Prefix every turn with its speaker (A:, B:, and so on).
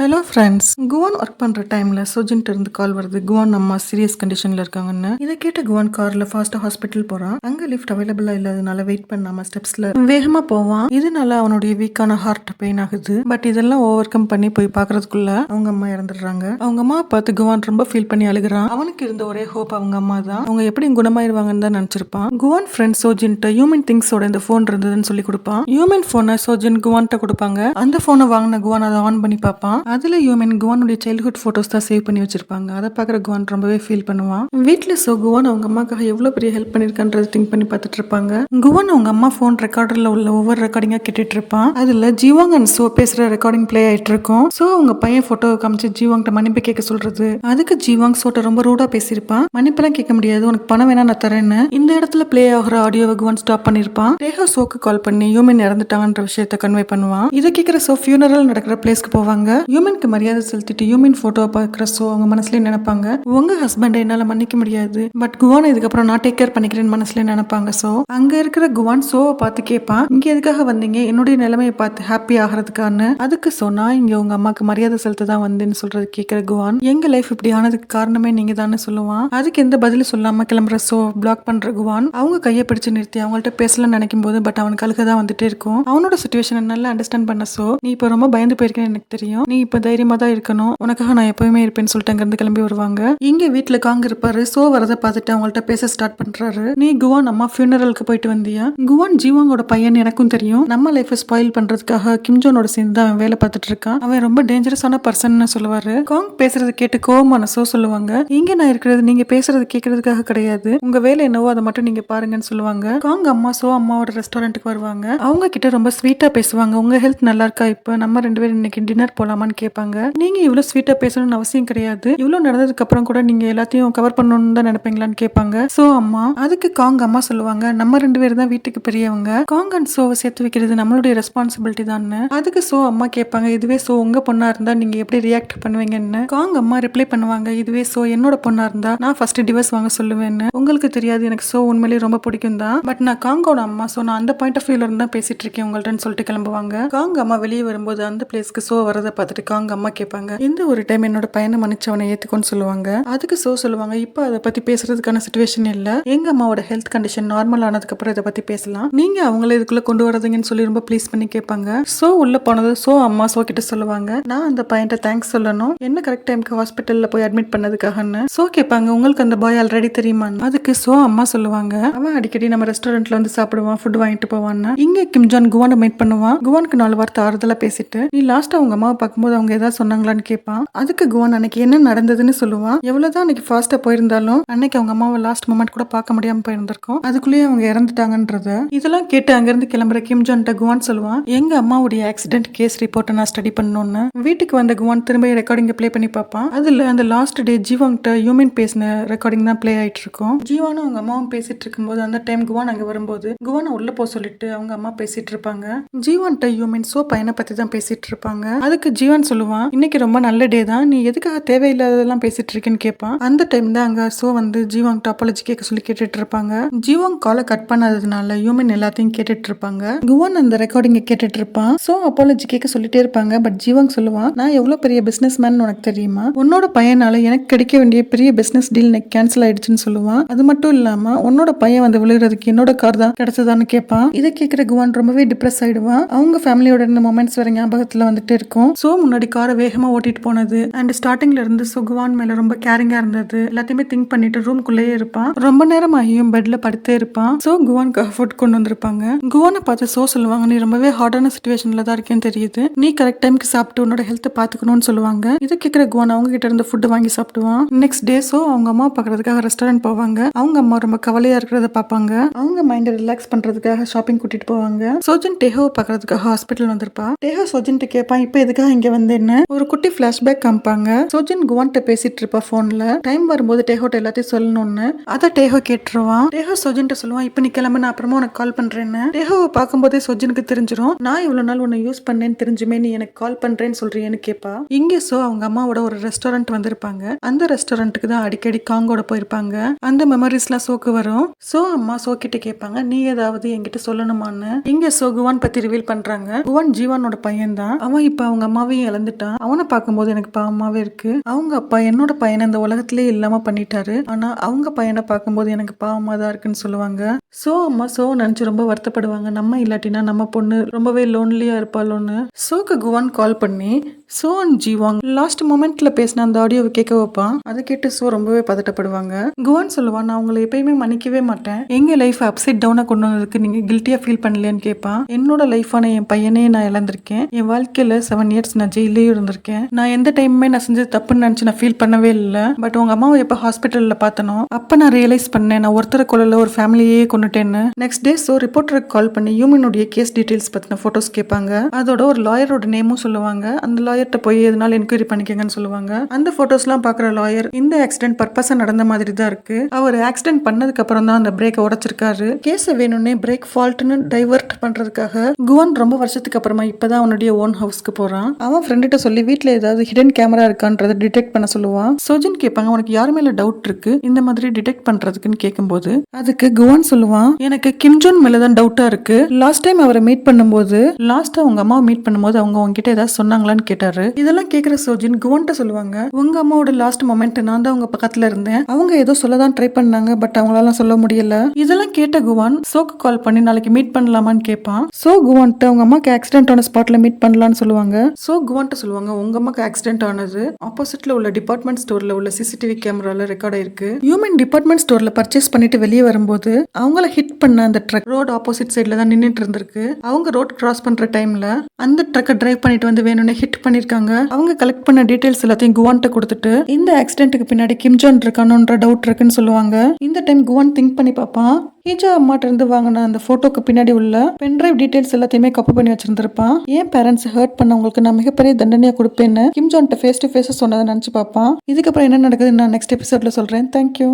A: Hello friends Kuan work பண்ணுற டைமில் சுஜின்ட்டு இருந்து கால் வருது. குவான் அம்மா சீரியஸ் கண்டிஷனில் இருக்காங்கன்னு. இதை கேட்ட குவான் காரில் ஃபாஸ்ட்டாக ஹாஸ்பிட்டல் போகிறான் அங்கே லிஃப்ட் அவைலபிளாக இல்லாதனால வெயிட் பண்ணாம ஸ்டெப்ஸில் வேகமாக போவான். இதனால அவனுடைய வீக்கான ஹார்ட் பெயின் ஆகுது. பட் இதெல்லாம் ஓவர் கம் பண்ணி போய் பார்க்கறதுக்குள்ள அவங்க அம்மா இறந்துடுறாங்க. அவங்க அம்மா பார்த்து குவான் ரொம்ப ஃபீல் பண்ணி அழுகுறான். அவனுக்கு இருந்த ஒரே ஹோப் அவங்க அம்மா தான். அவங்க எப்படி குணமாயிருவாங்கன்னு தான் நினச்சிருப்பான். குவான் ஃப்ரெண்ட் சோஜின்ட்டு ஹியூமன் திங்ஸோட இந்த ஃபோன் இருந்ததுன்னு சொல்லி கொடுப்பான். ஹியூமன் ஃபோனை சோஜின் குவான்ட்ட கொடுப்பாங்க. அந்த ஃபோனை வாங்கின குவான் அதை ஆன் பண்ணி பார்ப்பான். அதுல ஹியூமன் குவானுடைய சைல்ட்ஹுட் போட்டோஸ் தான் சேவ் பண்ணி வச்சிருப்பாங்க. அதை பார்க்குற குவான் ரொம்பவே ஃபீல் பண்ணுவான். வீட்டில் சோ குவான் அவங்க அம்மாக்காக எவ்வளோ பெரிய ஹெல்ப் பண்ணியிருக்கான்றதை திங்க் பண்ணி பார்த்துட்டு இருப்பாங்க. குவான் அவங்க அம்மா ஃபோன் ரெக்கார்டரில் உள்ள ஒவ்வொரு ரெக்கார்டிங்காக கேட்டுட்டு இருப்பான். அதில் ஜீவாங் அண்ட் சோ பேசுகிற ரெக்கார்டிங் ப்ளே ஆயிட்டு இருக்கும். ஸோ அவங்க பையன் ஃபோட்டோ காமிச்சு ஜீவாங்கிட்ட மன்னிப்பு கேட்க சொல்றது. அதுக்கு ஜீவாங் சோட்ட ரொம்ப ரூடா பேசியிருப்பான். மன்னிப்பெல்லாம் கேட்க முடியாது. உனக்கு பணம் வேணா நான் தரேன்னு. இந்த இடத்துல பிளே ஆகிற ஆடியோவை குவான் ஸ்டாப் பண்ணியிருப்பான். ரேகா சோக்கு கால் பண்ணி ஹியூமன் இறந்துட்டாங்கன்ற விஷயத்த கன்வே பண்ணுவான். இதை கேட்கிற சோ ஃபியூனரல் நடக்கிற பிளேஸ்க்கு போவாங்க. ஹியூமனுக்கு மரியாதை செலுத்திட்டு ஹியூமன் போட்டோவை பார்க்குற ஸோ அவங்க மனசுலேயே நினைப்பாங்க. உங்க ஹஸ்பண்டை என்னால் மன்னிக்க முடியாது. பட் குவான் இதுக்கப்புறம் நான் டேக் கேர் பண்ணிக்கிறேன்னு மனசுலேயே நினைப்பாங்க. ஸோ அங்கே இருக்கிற குவான் சோவை பார்த்து கேட்பான் இங்கே எதுக்காக வந்தீங்க? என்னுடைய நிலைமையை பார்த்து ஹாப்பி ஆகிறதுக்கான. அதுக்கு சொன்னா இங்க உங்க அம்மாக்கு மரியாதை செலுத்த தான் வந்தேன்னு சொல்றது கேட்கிற குவான். எங்க லைஃப் இப்படி ஆனதுக்கு காரணமே நீங்க தானே சொல்லுவான். அதுக்கு எந்த பதிலும் சொல்லாம கிளம்புற சோ பிளாக் பண்ற குவான். அவங்க கையை பிடிச்சு நிறுத்தி அவங்கள்ட்ட பேசலாம்னு நினைக்கும் போது பட் அவனுக்கு அழுக தான் வந்துட்டே இருக்கும். அவனோட சுச்சுவேஷன் நல்லா அண்டர்ஸ்டாண்ட் பண்ண சோ நீ இப்போ ரொம்ப பயந்து போயிருக்கேன்னு எனக்கு தெரியும். நீ இப்போ தைரியமா தான் இருக்கணும். உனக்காக நான் எப்பவுமே இருப்பேன்னு சொல்லிட்டு அங்கிருந்து கிளம்பி வருவாங்க. இங்க வீட்டுல காங்க இருப்பாரு. சோ வரதை பார்த்துட்டு அவங்கள்ட்ட பேச ஸ்டார்ட் பண்றாரு. நீ குவான் அம்மா ஃபியூனரலுக்கு போயிட்டு வந்தியா? குவான் ஜீவாங்கோட பையன் எனக்கும் தெரியும். நம்ம லைஃபை ஸ்பாயில் பண்றதுக்காக கிம்ஜோனோட சேர்ந்து தான் அவன் வேலை பார்த்துட்டு இருக்கான். அவன் ரொம்ப டேஞ்சரஸான பர்சன் சொல்லுவாரு. காங் பேசுறது கேட்டு கோவமான சோ சொல்லுவாங்க. இங்க நான் இருக்கிறது நீங்க பேசுறது கேட்கறதுக்காக கிடையாது. உங்க வேலை என்னவோ அதை மட்டும் நீங்க பாருங்கன்னு சொல்லுவாங்க. காங் அம்மா சோ அம்மாவோட ரெஸ்டாரண்ட்டுக்கு வருவாங்க. அவங்க கிட்ட ரொம்ப ஸ்வீட்டா பேசுவாங்க. உங்க ஹெல்த் நல்லா இருக்கா இப்ப? நம்ம ரெண்டு பேரும் இன்னைக்கு டின்னர் போலாமான்னு கேட்பாங்க. நீங்க இவ்வளவு ஸ்வீட்டா பேசணும்னு அவசியம் கிடையாது. இவ்வளவு நடந்ததுக்கு அப்புறம் கூட நீங்க எல்லாத்தையும் கவர் பண்ணணும்னு தான் நினைப்பீங்களான்னு கேட்பாங்க. சோ அம்மா அதுக்கு காங் அம்மா சொல்லுவாங்க. நம்ம ரெண்டு பேரும் தான் வீட்டுக்கு பெரியவங்க. காங் அண்ட் சோவை சேர்த்து வைக்கிறது நம்மளுடைய ரெஸ்பான்சிபிலிட்டி தான்? அதுக்கு சோ அம்மா கேட்பாங்க. இதுவே சோ உங்க பொண்ணா இருந்தா நீங்க எப்படி ரியாக்ட் பண்ணுவீங்கன்னு. காங் அம்மா ரிப்ளை பண்ணுவாங்க. இதுவே சோ என்னோட பொண்ணா இருந்தா நான் ஃபர்ஸ்ட் டிவர்ஸ் வாங்க சொல்லுவேன்னு. உங்களுக்கு தெரியாது. எனக்கு சோ உண்மையிலேயே ரொம்ப பிடிக்கும் தான். பட் நான் காங்கோட அம்மா சோ நான் அந்த பாயிண்ட் ஆஃப் வியூல இருந்தா பேசிட்டு இருக்கேன் உங்கள்ட்டன்னு சொல்லிட்டு கிளம்புவாங்க. காங் அம்மா வெளியே வரும்போது அந்த பிளேஸ்க்கு சோ வரதை பார்த்துட்டு அவங்க அம்மா கேட்பாங்க. இந்த ஒரு டைம் என்னோட பையனை மன்னிச்சவனை ஏத்துக்கோன்னு சொல்லுவாங்க. அதுக்கு சோ சொல்லுவாங்க. இப்போ அதை பத்தி பேசுறதுக்கான சுச்சுவேஷன் இல்ல. எங்க அம்மாவோட ஹெல்த் கண்டிஷன் நார்மல் ஆனதுக்கு அப்புறம் இதை பத்தி பேசலாம். நீங்க அவங்கள இதுக்குள்ள கொண்டு வரதுங்கன்னு சொல்லி ரொம்ப ப்ளீஸ் பண்ணி கேட்பாங்க. சோ உள்ள போனது சோ அம்மா சோ கிட்ட சொல்லுவாங்க. நான் அந்த பையன்ட்ட தேங்க்ஸ் சொல்லணும். என்ன கரெக்ட் டைம்க்கு ஹாஸ்பிட்டல்ல போய் அட்மிட் பண்ணதுக்காகன்னு. சோ கேட்பாங்க உங்களுக்கு அந்த பாய் ஆல்ரெடி தெரியுமா அதுக்கு சோ அம்மா சொல்லுவாங்க. அவன் அடிக்கடி நம்ம ரெஸ்டாரண்ட்ல வந்து சாப்பிடுவான் ஃபுட் வாங்கிட்டு போவான்னு. இங்க கிம்ஜான் குவான குவானை மீட் பண்ணுவான். குவானுக்கு நாலு வார்த்தை ஆறுதலா பேசிட்டு நீ லாஸ்ட் அவங்க அம்மாவை பார்க்கும்போது அவங்க ஏதாவது சொன்னாங்களான்னு கேட்பான். அதுக்கு குவான் அன்னைக்கு என்ன நடந்ததுன்னு சொல்லுவான். எவ்வளவுதான் அன்னைக்கு ஃபாஸ்டா போயிருந்தாலும் அன்னைக்கு அவங்க அம்மாவை லாஸ்ட் மொமெண்ட் கூட பார்க்க முடியாம போயிருந்திருக்கும். அதுக்குள்ளேயே அவங்க இறந்துட்டாங்கன்றத இதெல்லாம் கேட்டு அங்கிருந்து கிளம்புற கிம் ஜான்ட்ட குவான் சொல்லுவான். எங்க அம்மாவுடைய ஆக்சிடென்ட் கேஸ் ரிப்போர்ட்டை நான் ஸ்டடி பண்ணணும்னு. வீட்டுக்கு வந்த குவான் திரும்ப ரெக்கார்டிங் ப்ளே பண்ணி பார்ப்பான். அதுல அந்த லாஸ்ட் டே ஜீவாங்கிட்ட ஹியூமன் பேசின ரெக்கார்டிங் தான் ப்ளே ஆயிட்டு இருக்கும் ஜீவானும் அவங்க அம்மாவும் பேசிட்டு இருக்கும்போது அந்த டைம் குவான் அங்க வரும்போது குவானை உள்ள போக சொல்லிட்டு அவங்க அம்மா பேசிட்டு இருப்பாங்க. ஜீவான்ட்ட ஹியூமன் சோ பையனை பத்தி தான் பேசிட்டு இருப்பாங்க. அதுக்கு ஜீவன் சொல்லுவான். இன்னைக்கு ரொம்ப நல்ல டே தான். நீ எதுக்காக தேவையில்லாததெல்லாம் பேசிட்டு இருக்கேன்னு கேட்பான். அந்த டைம் தான் அங்க சோ வந்து ஜீவாங் டாப்பாலஜி கேட்க சொல்லி கேட்டுட்டு இருப்பாங்க. ஜீவாங் காலை கட் பண்ணாததுனால ஹியூமன் எல்லாத்தையும் கேட்டுட்டு இருப்பாங்க. குவான் அந்த ரெக்கார்டிங்க கேட்டுட்டு இருப்பான். சோ அப்பாலஜி கேட்க சொல்லிட்டே இருப்பாங்க. பட் ஜீவாங் சொல்லுவான் நான் எவ்வளவு பெரிய பிசினஸ் மேன் உனக்கு தெரியுமா? உன்னோட பையனால எனக்கு கிடைக்க வேண்டிய பெரிய பிசினஸ் டீல் எனக்கு கேன்சல் ஆயிடுச்சுன்னு சொல்லுவான். அது மட்டும் இல்லாம உன்னோட பையன் வந்து விழுகிறதுக்கு என்னோட கார் தான் கிடைச்சதான்னு கேட்பான். இதை கேட்கிற குவான் ரொம்பவே டிப்ரெஸ் ஆயிடுவான். அவங்க ஃபேமிலியோட இருந்த மொமெண்ட்ஸ் வர ஞாபகத்துல வந்துட்டு இருக்கும். சோ முன்னாடி காரை வேகமா ஓட்டிட்டு போனது. அண்ட் ஸ்டார்டிங்ல இருந்து சுகுவான் மேல ரொம்ப கேரிங்கா இருந்தது. எல்லாத்தையுமே திங்க் பண்ணிட்டு ரூம்குள்ளேயே இருப்பான். ரொம்ப நேரம் ஆகியும் பெட்ல படுத்தே இருப்பான். சோ குவானுக்காக ஃபுட் கொண்டு வந்திருப்பாங்க. குவானை பார்த்து சோ சொல்லுவாங்க நீ ரொம்பவே ஹார்டான சுச்சுவேஷன்ல தான் இருக்கேன்னு தெரியுது. நீ கரெக்ட் டைம்க்கு சாப்பிட்டு உன்னோட ஹெல்த் பாத்துக்கணும்னு சொல்லுவாங்க. இதை கேட்கிற குவான் அவங்க கிட்ட இருந்து ஃபுட் வாங்கி சாப்பிடுவான். நெக்ஸ்ட் டே சோ அவங்க அம்மா பாக்குறதுக்காக ரெஸ்டாரண்ட் போவாங்க. அவங்க அம்மா ரொம்ப கவலையா இருக்கிறத பார்ப்பாங்க. அவங்க மைண்டை ரிலாக்ஸ் பண்றதுக்காக ஷாப்பிங் கூட்டிட்டு போவாங்க. சோஜன் டெஹோ பாக்குறதுக்காக ஹாஸ்பிட்டல் வந்திருப்பா. டெஹோ சோஜன் கேட்பான் இப்போ எதுக்காக இங்க வந்து என்ன? ஒரு குட்டி பிளாஷ்பேக் காமிப்பாங்க. சோஜின் குவான்ட்ட பேசிட்டு இருப்பா போன்ல டைம் வரும்போது டேஹோட்ட எல்லாத்தையும் சொல்லணும்னு. அதை டேஹோ கேட்டுருவான். டேஹோ சோஜன்ட்ட சொல்லுவான் இப்போ நீ கிளம்ப நான் அப்புறமா உனக்கு கால் பண்றேன்னு. டேஹோவை பார்க்கும்போதே சோஜினுக்கு தெரிஞ்சிடும் நான் இவ்வளவு நாள் உன்னை யூஸ் பண்ணேன்னு தெரிஞ்சுமே நீ எனக்கு கால் பண்றேன்னு சொல்றியேன்னு கேட்பா இங்க சோ அவங்க அம்மாவோட ஒரு ரெஸ்டாரண்ட் வந்திருப்பாங்க. அந்த ரெஸ்டாரண்ட்டுக்கு தான் அடிக்கடி காங்கோட போயிருப்பாங்க. அந்த மெமரிஸ்லாம் சோக்கு வரும். சோ அம்மா சோ கிட்ட கேட்பாங்க நீ ஏதாவது என்கிட்ட சொல்லணுமான்னு? இங்க சோ குவான் பத்தி ரிவீல் பண்றாங்க. குவான் ஜீவானோட பையன் தான் அவன் இப்ப அவங்க அம்மாவையும் இழந்துட்டான் அவனை பார்க்கும்போது எனக்கு பாவமாவே இருக்கு. அவங்க அப்பா என்னோட பையனை இந்த உலகத்திலே இல்லாம பண்ணிட்டாரு. ஆனா அவங்க பையனை பார்க்கும்போது எனக்கு பாவமா தான் இருக்குன்னு சொல்லுவாங்க. சோ அம்மா சோ நினைச்சு ரொம்ப வருத்தப்படுவாங்க. நம்ம இல்லாட்டினா நம்ம பொண்ணு ரொம்பவே லோன்லியா இருப்பாளோன்னு. சோக்கு குவான் கால் பண்ணி சோ அண்ட் ஜீவாங் லாஸ்ட் மொமெண்ட்ல பேசின அந்த ஆடியோவை கேட்க வைப்பான் அதை கேட்டு சோ ரொம்பவே பதட்டப்படுவாங்க. குவான் சொல்லுவான் நான் உங்களை எப்பயுமே மன்னிக்கவே மாட்டேன். எங்க லைஃப் அப்செட் டவுனா கொண்டு வந்ததுக்கு நீங்க கில்ட்டியா ஃபீல் பண்ணலையான்னு கேட்பான் என்னோட லைஃபான என் பையனே நான் இழந்திருக்கேன். என் வாழ்க்கையில செவன் இயர்ஸ் நான் ஜெயிலே இருந்திருக்கேன். நான் எந்த டைமுமே நான் செஞ்சது தப்புன்னு நினைச்சு நான் ஃபீல் பண்ணவே இல்லை. பட் உங்க அம்மாவை எப்ப ஹாஸ்பிட்டல்ல பார்த்தனோ அப்ப நான் ரியலைஸ் பண்ணேன். நான் ஒருத்தரை கொள்ளல ஒரு ஃபேமிலியே கொண்டுட்டேன்னு நெக்ஸ்ட் டே ஸோ ரிப்போர்ட்டருக்கு கால் பண்ணி ஹியூமனுடைய கேஸ் டீடைல்ஸ் பத்தின போட்டோஸ் கேட்பாங்க. அதோட ஒரு லாயரோட நேமும் சொல்லுவாங்க. அந்த லாயர்கிட்ட போய் எதனால என்கொயரி பண்ணிக்கங்கன்னு சொல்லுவாங்க. அந்த போட்டோஸ்லாம் பார்க்குற லாயர் இந்த ஆக்சிடென்ட் பர்பஸாக நடந்த மாதிரி தான் இருக்கு. அவர் ஆக்சிடென்ட் பண்ணதுக்கு அப்புறம் தான் அந்த பிரேக்கை உடைச்சிருக்காரு. கேஸை வேணும்னே பிரேக் ஃபால்ட்னு டைவர்ட் பண்றதுக்காக குவன் ரொம்ப வருஷத்துக்கு அப்புறமா இப்பதான் அவனுடைய ஓன் ஹவுஸ்க்கு போறான். அவன் ஃப்ரெண்டுகிட்ட சொல்லி வீட்டுல ஏதாவது ஹிடன் கேமரா இருக்கான்றத டிடெக்ட் பண்ண சொல்லுவான். சோஜன் கேட்பாங்க உனக்கு யார் மேல டவுட் இருக்கு? இந்த மாதிரி டிடெக்ட் பண்றதுக்குன்னு கேட்கும்போது அதுக்கு குவான் சொல்லுவான் எனக்கு கிம்ஜோன் மேல தான் டவுட்டா இருக்கு. லாஸ்ட் டைம் அவரை மீட் பண்ணும்போது லாஸ்ட் அவங்க அம்மாவை மீட் பண்ணும்போது அவங்க உங்ககிட்ட ஏதாவது சொன்னாங்களான்னு கேட்டாரு இதெல்லாம் கேக்குற சோஜின் குவன்ட்ட சொல்லுவாங்க உங்க அம்மாவோட லாஸ்ட் மொமெண்ட் நான் தான் உங்க பக்கத்துல இருந்தேன். அவங்க ஏதோ சொல்லதான் ட்ரை பண்ணாங்க பட் அவங்களால சொல்ல முடியல. இதெல்லாம் கேட்ட குவான் சோக்கு கால் பண்ணி நாளைக்கு மீட் பண்ணலாமான்னு கேட்பான் சோ குவான்ட்ட உங்க அம்மாக்கு ஆக்சிடென்ட் ஆன ஸ்பாட்ல மீட் பண்ணலாம்னு சொல்லுவாங்க. சோ குவான்ட்ட சொல்லுவாங்க உங்க அம்மாக்கு ஆக்சிடென்ட் ஆனது ஆப்போசிட்ல உள்ள டிபார்ட்மெண்ட் ஸ்டோர்ல உள்ள சிசிடிவி கேமரால ரெக்கார்ட் ஆயிருக்கு. ஹியூமன் டிபார்ட்மெண்ட் ஸ்டோர்ல பர்ச்சேஸ் பண்ணிட்டு வெளியே வரும்போது அவங்கள ஹிட் பண்ண அந்த ட்ரக் ரோட் ஆப்போசிட் சைட்ல தான் நின்னுட்டு இருந்திருக்கு. அவங்க ரோட் கிராஸ் பண்ற டைம்ல அந்த ட்ரக்கை டிரைவ் பண்ணிட்டு வந்து வேணும்னு ஹிட் பண்ணியிருக்காங்க அவங்க கலெக்ட் பண்ண டீடைல்ஸ் எல்லாத்தையும் குவான்ட்ட கொடுத்துட்டு இந்த ஆக்சிடென்ட்டுக்கு பின்னாடி கிம்ஜான் இருக்கானுன்ற டவுட் இருக்குன்னு சொல்லுவாங்க. இந்த டைம் குவான் திங்க் பண்ணி பார்ப்பான். ஹீஜா அம்மாட்ட இருந்து வாங்கின அந்த போட்டோக்கு பின்னாடி உள்ள பென்ட்ரைவ் டீடைல்ஸ் எல்லாத்தையுமே கப்பு பண்ணி வச்சிருந்திருப்பான். ஏன் பேரண்ட்ஸ் ஹர்ட் பண்ணவங்களுக்கு நான் மிகப்பெரிய தண்டனையா கொடுப்பேன்னு கிம் ஜான்ட்ட ஃபேஸ் டு ஃபேஸ் சொன்னதை நினைச்சு பார்ப்பான். இதுக்கப்புறம் என்ன நடக்குதுன்னு நான் நெக்ஸ்ட் எபிசோட்ல சொல்றேன். தேங்க்யூ